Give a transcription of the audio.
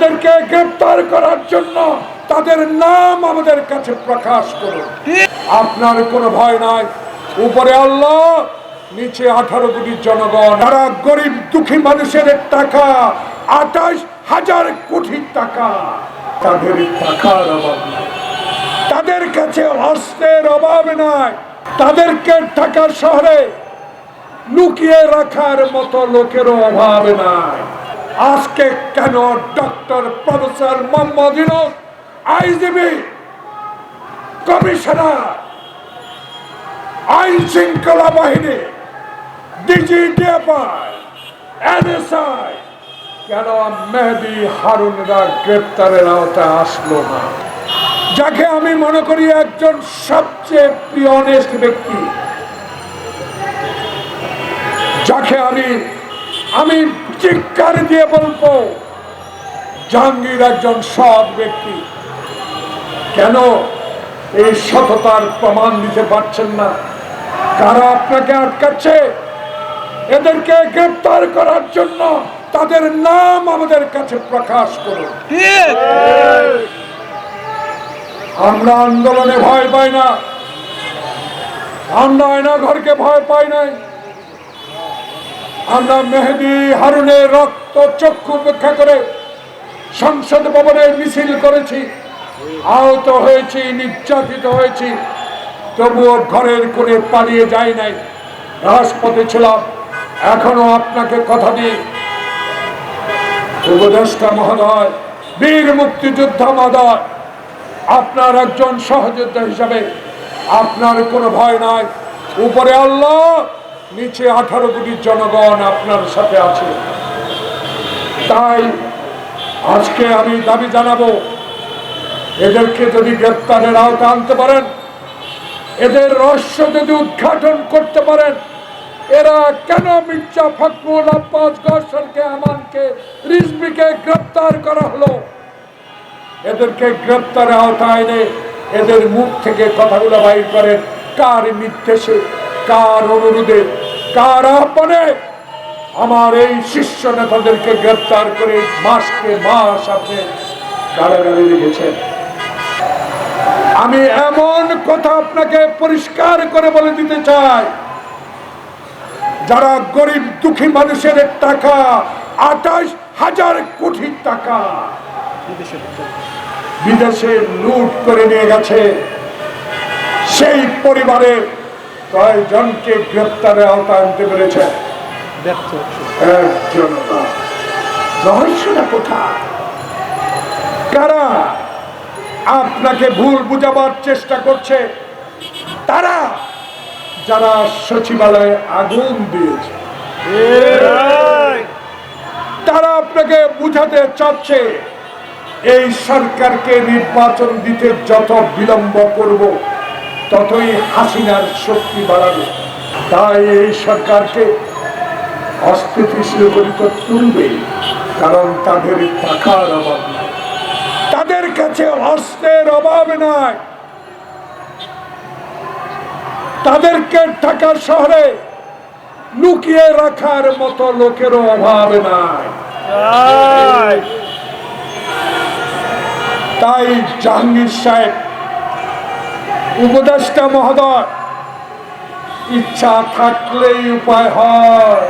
এদেরকে গ্রেপ্তার করার জন্য তাদের নাম আমাদের কাছে প্রকাশ করুন। আপনার কোনো ভয় নাই। উপরে আল্লাহ, নিচে আঠারো কোটি জনগণ। যারা গরিব, দুঃখী মানুষের টাকা, আঠাশ হাজার কোটি টাকা। তাদের টাকার অভাব তাদের কাছে অস্ত্রের অভাব নাই। তাদেরকে ঢাকা শহরে লুকিয়ে রাখার মতো লোকেরও অভাব নাই। আজকে কেন doctor professor Mohammad Yunus IGP commissioner, আইন শৃঙ্খলা বাহিনী ডিজিডিএফআই এনএসআই, কেন মেহেদি হারুনরা গ্রেপ্তারের আওতায় আসলো না? যাকে আমি মনে করি একজন সবচেয়ে প্রিয় অনেস্ট ব্যক্তি, যাকে আমি আমি চিৎকার দিয়ে বলব, জাহাঙ্গীর একজন সৎ ব্যক্তি। কেন? এই সততার প্রমাণ দিতে পারছেন না। কারা আপনাকে আটকাচ্ছে? এদেরকে গ্রেপ্তার করার জন্য তাদের নাম আমাদের কাছে প্রকাশ করুন। আমরা আন্দোলনে ভয় পাই না। আমরা আয়না ঘরকে ভয় পাই নাই। আমরা মেহেদি হারুনের রক্ত চক্ষু উপেক্ষা করে সংসদ ভবনে মিছিল করেছি, আহত হয়েছি, নির্যাতিত হয়েছি। তবুও ঘরের করে পালিয়ে যাই নাই। রাজপথে ছিলাম, এখনও আপনাকে কথা দিই। উপদেষ্টা মহোদয়, বীর মুক্তিযোদ্ধা মহোদয়, আপনার একজন সহযোদ্ধা হিসাবে আপনার কোনো ভয় নাই। উপরে আল্লাহ নিচে আঠারো কোটি জনগণ আপনার সাথে আছে। তাই আজকে আমি দাবি জানাব, এদেরকে যদি গ্রেপ্তারের আওতা আনতে পারেন, এদের রহস্য যদি উদ্ঘাটন করতে পারেন, এরা কেন মির্জা ফখরুল আব্বাস গসরকে আমানকে রিজবিকে গ্রেপ্তার করা হলো? এদেরকে গ্রেপ্তারের আওতায় এনে এদের মুখ থেকে কথাগুলো বাইর করেন। কার নির্দেশে, কার অনুরোধে? কার আহ্বানে আমার এই শিষ্য নেতাদেরকে গ্রেপ্তার করে মাসকে মাস আপনি কারাগারে রেখেছেন আমি এমন কথা আপনাকে পরিষ্কার করে বলে দিতে চাই। যারা গরিব দুঃখী মানুষের টাকা, আঠাশ হাজার কোটি টাকা বিদেশে লুট করে নিয়ে গেছে। সেই পরিবারে কয়জনকে গ্রেপ্তারে আওতায় আনতে পেরেছে? একজন। রহস্যটা কোথায়? কারা আপনাকে ভুল বুঝাবার চেষ্টা করছে? তারা যারা সচিবালয়ে আগুন দিয়েছে। তারা আপনাকে বুঝাতে চাচ্ছে এই সরকারকে নির্বাচন দিতে যত বিলম্ব করব ততই হাসিনার শক্তি বাড়াবে। তাই এই সরকারকে অস্থিতিশীল করে তো তুলবে কারণ তাদের টাকার অভাব নাই। তাদের কাছে অস্ত্রের অভাব নাই। তাদেরকে ঢাকা শহরে লুকিয়ে রাখার মতো লোকেরও অভাব নাই। তাই জাহাঙ্গীর সাহেব উপদেষ্টা মহোদয় ইচ্ছা থাকলেই উপায় হয়।